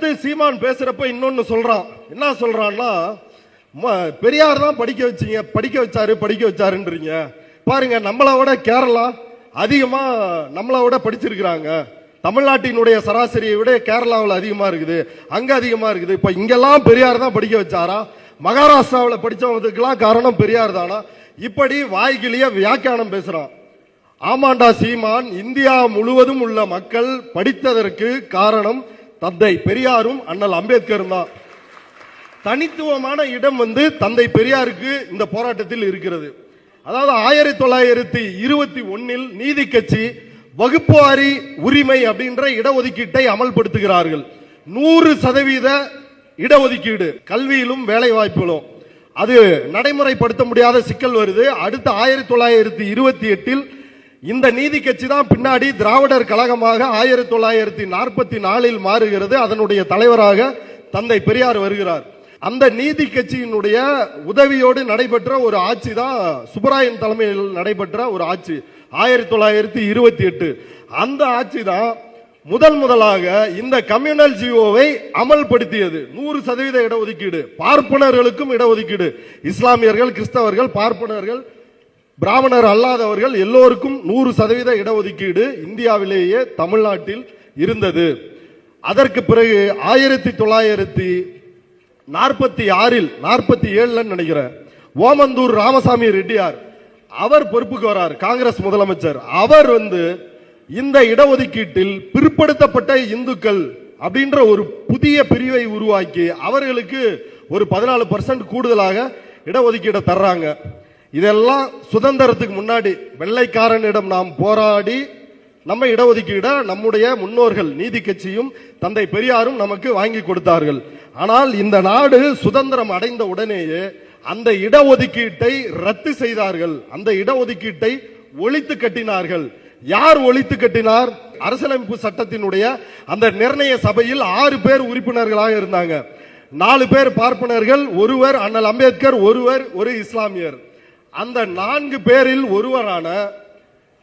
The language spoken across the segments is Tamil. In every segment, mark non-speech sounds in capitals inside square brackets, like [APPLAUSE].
அடுத்து சீமான் பேசுறப்ப இன்னொன்னு சொல்றான். என்ன சொல்றான்னா ம- பெரியார் தான் படிக்க வச்சீங்க படிக்க வச்சாரு படிக்க வச்சாருன்றீங்க. பாருங்க நம்மளை விட கேரளா அதிகமா நம்மளை விட படிச்சிருக்கிறாங்க. தமிழ்நாட்டினுடைய சராசரியை விட கேரளாவில் அதிகமா இருக்குது அங்க அதிகமா இருக்குது. இப்ப இங்கெல்லாம் பெரியார் தான் படிக்க வச்சாரா? மகாராஷ்டிராவில் படிச்சவங்களுக்கெல்லாம் காரணம் பெரியார் தானா? இப்படி வாய்கிலிய வியாக்கியானம் பேசுறான். ஆமாண்டா சீமான் இந்தியா முழுவதும் உள்ள மக்கள் படித்ததற்கு காரணம் தந்தை பெரியாரும் அண்ணல் அம்பேத்கரும் தான். தனித்துவமான இடம் வந்து தந்தை பெரியாருக்கு இந்த போராட்டத்தில் இருக்கிறது. அதாவது ஆயிரத்தி தொள்ளாயிரத்தி இருபத்தி ஒன்னில் நீதி கட்சி வகுப்புவாரி உரிமை அப்படின்ற இடஒதுக்கீட்டை அமல்படுத்துகிறார்கள். நூறு சதவீத இடஒதுக்கீடு கல்வியிலும் வேலை வாய்ப்புகளும் அது நடைமுறைப்படுத்த முடியாத சிக்கல் வருது. அடுத்த ஆயிரத்தி தொள்ளாயிரத்தி இருபத்தி எட்டில் இந்த நீதி கட்சி தான் பின்னாடி திராவிடர் கழகமாக ஆயிரத்தி தொள்ளாயிரத்தி நாற்பத்தி நாலில் மாறுகிறது. அதனுடைய தலைவராக தந்தை பெரியார் வருகிறார். அந்த நீதி கட்சியினுடைய உதவியோடு நடைபெற்ற ஒரு ஆட்சி தான் சுப்பராயன் தலைமையில் நடைபெற்ற ஒரு ஆட்சி ஆயிரத்தி தொள்ளாயிரத்தி இருபத்தி எட்டு. அந்த ஆட்சி தான் முதல் முதலாக இந்த கம்யூனல் ஜிஓவை அமல்படுத்தியது. நூறு சதவீத இடஒதுக்கீடு. பார்ப்பனர்களுக்கும் இடஒதுக்கீடு. இஸ்லாமியர்கள் கிறிஸ்தவர்கள் பார்ப்பனர்கள் பிராமணர் அல்லாதவர்கள் எல்லோருக்கும் நூறு சதவீத இடஒதுக்கீடு இந்தியாவிலேயே தமிழ்நாட்டில் இருந்தது. அதற்கு பிறகு ஆயிரத்தி தொள்ளாயிரத்தி நாற்பத்தி ஆறில் நாற்பத்தி ஏழுல நினைக்கிறேன் ஓமந்தூர் ராமசாமி ரெட்டியார் அவர் பொறுப்புக்கு வரார் காங்கிரஸ் முதலமைச்சர். அவர் வந்து இந்த இடஒதுக்கீட்டில் பிற்படுத்தப்பட்ட இந்துக்கள் அப்படின்ற ஒரு புதிய பிரிவை உருவாக்கி அவர்களுக்கு ஒரு பதினாலு பர்சன்ட் கூடுதலாக இடஒதுக்கீடை தர்றாங்க. இதெல்லாம் சுதந்திரத்துக்கு முன்னாடி வெள்ளைக்காரனிடம் நாம் போராடி நம்ம இடஒதுக்கீட நம்முடைய முன்னோர்கள் நீதி கட்சியும் தந்தை பெரியாரும் நமக்கு வாங்கி கொடுத்தார்கள். ஆனால் இந்த நாடு சுதந்திரம் அடைந்த உடனேயே அந்த இடஒதுக்கீட்டை ரத்து செய்தார்கள். அந்த இடஒதுக்கீட்டை ஒழித்து கட்டினார்கள். யார் ஒழித்து கட்டினார்? அரசியலமைப்பு சட்டத்தினுடைய அந்த நிர்ணய சபையில் ஆறு பேர் உறுப்பினர்களாக இருந்தாங்க. நாலு பேர் பார்ப்பனர்கள் ஒருவர் அண்ணல் அம்பேத்கர் ஒருவர் ஒரு இஸ்லாமியர். அந்த நான்கு பேரில் ஒருவரான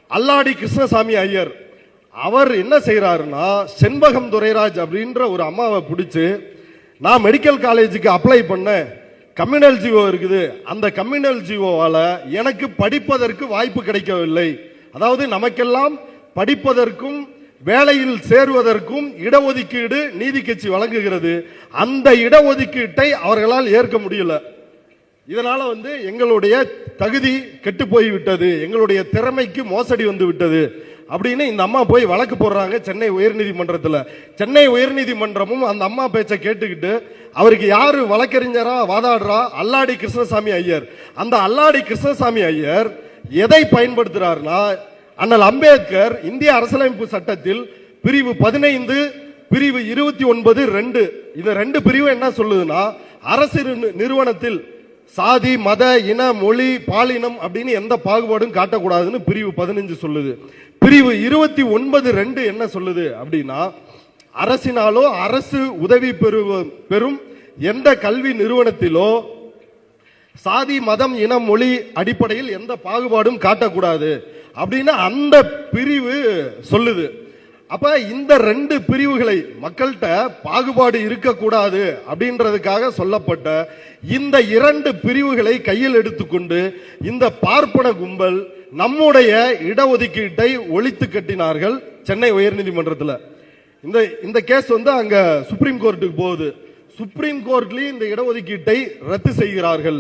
அல்லாடி கிருஷ்ணசாமி ஐயர் அவர் என்ன செய்யறாருன்னா செண்பகம் துரைராஜ் அப்படின்ற ஒரு அம்மாவை பிடிச்சி நான் மெடிக்கல் காலேஜுக்கு அப்ளை பண்ணேன். கம்யூனல் ஜிஓ இருக்குது. அந்த கம்யூனல் ஜிஓவால் எனக்கு படிப்பதற்கு வாய்ப்பு கிடைக்கவில்லை. அதாவது நமக்கெல்லாம் படிப்பதற்கும் வேலையில் சேருவதற்கும் இடஒதுக்கீடு நீதி கட்சி வழங்குகிறது. அந்த இடஒதுக்கீட்டை அவர்களால் ஏற்க முடியல. இதனால வந்து எங்களுடைய தகுதி கெட்டு போய் விட்டது எங்களுடைய திறமைக்கு மோசடி வந்து விட்டது அப்படின்னு இந்த அம்மா போய் வழக்கு போடுறாங்க சென்னை உயர்நீதிமன்றத்தில். சென்னை உயர்நீதிமன்றமும் அந்த அம்மா பேச்சை கேட்டுக்கிட்டு அவருக்கு யாரு வழக்கறிஞரா வாதாடுறா? அல்லாடி கிருஷ்ணசாமி ஐயர். அந்த அல்லாடி கிருஷ்ணசாமி ஐயர் எதை பயன்படுத்துறாருன்னா அண்ணல் அம்பேத்கர் இந்திய அரசியலமைப்பு சட்டத்தில் பிரிவு பதினைந்து பிரிவு இருபத்தி ஒன்பது ரெண்டு. இந்த ரெண்டு பிரிவு என்ன சொல்லுதுன்னா அரசு நிறுவனத்தில் சாதி மத இன மொழி பாலினம் அப்படின்னு எந்த பாகுபாடும் காட்டக்கூடாதுன்னு பிரிவு பதினஞ்சு சொல்லுது. பிரிவு இருபத்தி ஒன்பது ரெண்டு என்ன சொல்லுது அப்படின்னா அரசினாலோ அரசு உதவி பெறுவ பெறும் எந்த கல்வி நிறுவனத்திலோ சாதி மதம் இனம் மொழி அடிப்படையில் எந்த பாகுபாடும் காட்டக்கூடாது. அப்படின்னு அந்த பிரிவு சொல்லுது. அப்ப இந்த ரெண்டு பிரிவுகளை மக்கள்கிட்ட பாகுபாடு இருக்கக்கூடாது அப்படின்றதுக்காக சொல்லப்பட்ட இந்த இரண்டு பிரிவுகளை கையில் எடுத்துக்கொண்டு இந்த பார்ப்பன கும்பல் நம்முடைய இடஒதுக்கீட்டை ஒழித்து கட்டினார்கள் சென்னை உயர்நீதிமன்றத்தில். இந்த இந்த கேஸ் வந்து அங்க சுப்ரீம் கோர்ட்டுக்கு போகுது. சுப்ரீம் கோர்ட்லயும் இந்த இடஒதுக்கீட்டை ரத்து செய்கிறார்கள்.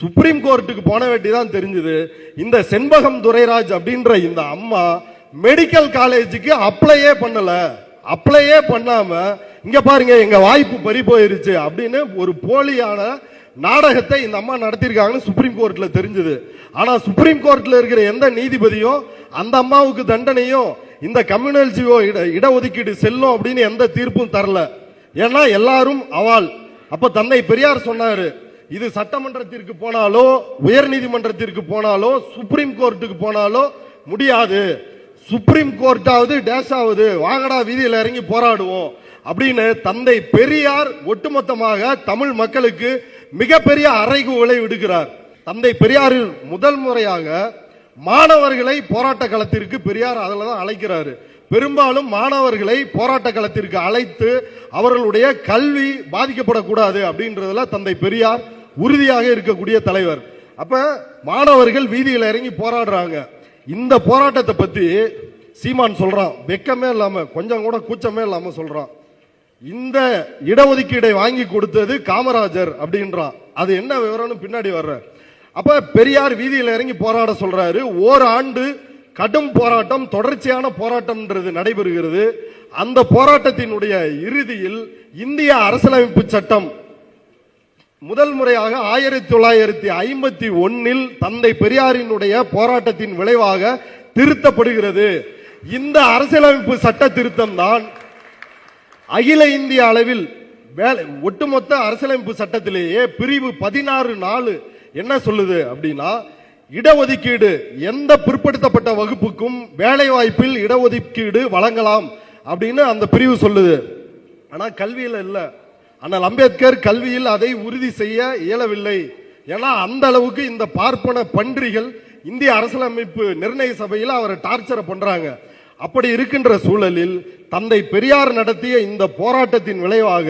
சுப்ரீம் கோர்ட்டுக்கு போன வேண்டி தான் தெரிஞ்சது. இந்த செண்பகம் துரைராஜ் அப்படின்ற இந்த அம்மா மெடிக்கல் காலேஜுக்கு அப்ளையே பண்ணல. அப்ளையே பண்ணாம இங்க பாருங்க எங்க வாய்ப்பு பறி போயிருச்சு அப்படின்னு ஒரு போலியான நாடகத்தை இந்த அம்மா நடத்திருக்காங்கன்னு சுப்ரீம் கோர்ட்ல தெரிஞ்சது. ஆனா சுப்ரீம் கோர்ட்ல இருக்கிற எந்த நீதிபதியும் அந்த அம்மாவுக்கு தண்டனையும் இந்த கம்யூனல் ஜிஓ இட இடஒதுக்கீடு செல்லும் அப்படின்னு எந்த தீர்ப்பும் தரல. ஏன்னா எல்லாரும் அவால் அப்ப தந்தை பெரியார் சொன்னாரு இது சட்டமன்றத்திற்கு போனாலோ உயர் நீதிமன்றத்திற்கு போனாலோ சுப்ரீம் கோர்ட்டுக்கு போனாலோ முடியாது. சுப்ரீம் கோர்ட்டாவது டேஷ் ஆகுது வாகடா வீதியில் இறங்கி போராடுவோம் அப்படின்னு தந்தை பெரியார் ஒட்டுமொத்தமாக தமிழ் மக்களுக்கு மிகப்பெரிய அறைகூவலை விடுகிறார். தந்தை பெரியாரில் முதல் முறையாக மாணவர்களை போராட்ட களத்திற்கு பெரியார் அதில் தான் அழைக்கிறாரு. பெரும்பாலும் மாணவர்களை போராட்ட களத்திற்கு அழைத்து அவர்களுடைய கல்வி பாதிக்கப்படக்கூடாது அப்படின்றதுல தந்தை பெரியார் உறுதியாக இருக்கக்கூடிய தலைவர். அப்ப மாணவர்கள் வீதியில் இறங்கி போராடுறாங்க. இந்த போராட்டத்தை பத்தி சீமான் சொல்றான். வெக்கமே இல்லாம கொஞ்சம் கூட கூச்சமே இல்லாம சொல்றான். இந்த இடஒதுக்கீடை வாங்கி கொடுத்தது காமராஜர் அப்படின்றான். அது என்ன விவரம்னு பின்னாடி வர்ற. அப்ப பெரியார் வீதியில் இறங்கி போராட சொல்றாரு. ஓராண்டு கடும் போராட்டம் தொடர்ச்சியான போராட்டம்ன்றது நடைபெறுகிறது. அந்த போராட்டத்தினுடைய இறுதியில் இந்திய அரசியலமைப்பு சட்டம் முதல் முறையாக ஆயிரத்தி தொள்ளாயிரத்தி ஐம்பத்தி ஒன்னில் தந்தை பெரியாரினுடைய போராட்டத்தின் விளைவாக திருத்தப்படுகிறது. இந்த அரசியலமைப்பு சட்ட திருத்தம் தான் அகில இந்திய அளவில் வேலை ஒட்டுமொத்த அரசியலமைப்பு சட்டத்திலேயே பிரிவு பதினாறு நாலு என்ன சொல்லுது அப்படின்னா இடஒதுக்கீடு எந்த பிற்படுத்தப்பட்ட வகுப்புக்கும் வேலை வாய்ப்பில் இடஒதுக்கீடு வழங்கலாம் அப்படின்னு அந்த பிரிவு சொல்லுது. ஆனா கல்வியில இல்லை. ஆனால் அம்பேத்கர் கல்வியில் அதை உறுதி செய்ய இயலவில்லை. ஏன்னா அந்த அளவுக்கு இந்த பார்ப்பன பன்றிகள் இந்திய அரசியலமைப்பு நிர்ணய சபையில் அவரை டார்ச்சர் பண்றாங்க. அப்படி இருக்கின்ற சூழலில் தந்தை பெரியார் நடத்திய இந்த போராட்டத்தின் விளைவாக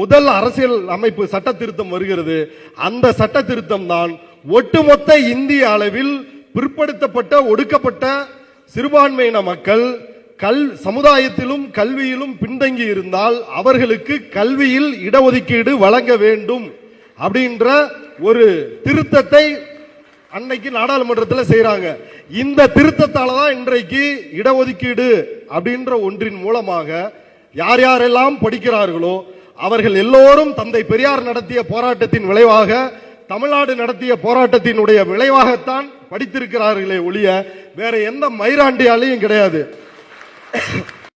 முதல் அரசியல் அமைப்பு சட்ட திருத்தம் வருகிறது. அந்த சட்ட திருத்தம் தான் ஒட்டுமொத்த இந்திய அளவில் பிற்படுத்தப்பட்ட ஒடுக்கப்பட்ட சிறுபான்மையின மக்கள் கல் சமுதாயத்திலும் கல்வியிலும் பின்தங்கி இருந்தால் அவர்களுக்கு கல்வியில் இடஒதுக்கீடு வழங்க வேண்டும் அப்படின்ற ஒரு திருத்தத்தை அன்னைக்கு நாடாளுமன்றத்தில் செய்கிறாங்க இந்த திருத்தத்தால தான் இன்றைக்கு இடஒதுக்கீடு அப்படின்ற ஒன்றின் மூலமாக யார் யாரெல்லாம் படிக்கிறார்களோ அவர்கள் எல்லோரும் தந்தை பெரியார் நடத்திய போராட்டத்தின் விளைவாக தமிழ்நாடு நடத்திய போராட்டத்தினுடைய விளைவாகத்தான் படித்திருக்கிறார்களே ஒழிய வேற எந்த மைராண்டியாலையும் கிடையாது. Thank you. [COUGHS]